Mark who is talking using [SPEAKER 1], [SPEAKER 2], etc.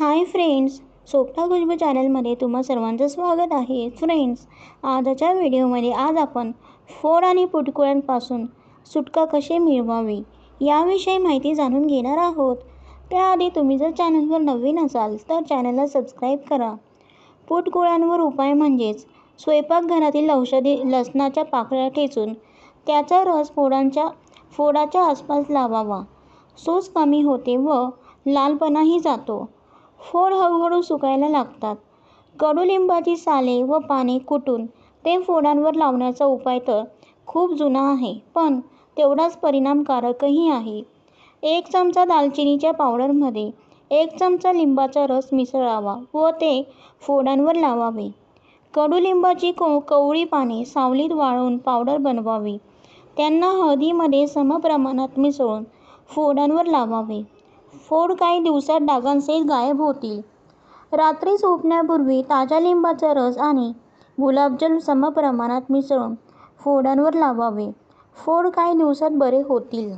[SPEAKER 1] Hi friends सोपटा Khushboo चॅनलमध्ये तुम्हा सर्वांचं स्वागत आहे. फ्रेंड्स आजच्या व्हिडिओमध्ये आज आपण फोड आणि पुटकुळ्यांपासून सुटका कशी मिळवावी याविषयी माहिती जाणून घेणार आहोत. त्याआधी तुम्ही जर चॅनलवर नवीन असाल तर चॅनलला सबस्क्राईब करा. पुटकुळ्यांवर उपाय म्हणजेच स्वयंपाकघरातील औषधी लसणाच्या पाकळ्या ठेचून त्याचा रस फोडांच्या फोडाच्या आसपास लावावा. सूज कमी होते व लालपणाही जातो. फोड हळूहळू सुकायला लागतात. कडुलिंबाची साले व पाने कुटून ते फोडांवर लावण्याचा उपाय तर खूप जुना आहे पण तेवढाच परिणामकारकही आहे. एक चमचा दालचिनीच्या पावडरमध्ये एक चमचा लिंबाचा रस मिसळावा व ते फोडांवर लावावे. कडुलिंबाची को कवळी पाने सावलीत वाळवून पावडर बनवावी. त्यांना हळदीमध्ये समप्रमाणात मिसळून फोडांवर लावावे. फोड काही दिवसात डागांसहित गायब होतील. रात्री झोपण्यापूर्वी ताज्या लिंबाचा रस आणि गुलाबजल समप्रमाणात मिसळून फोडांवर लावावे. फोड काही दिवसात बरे होतील.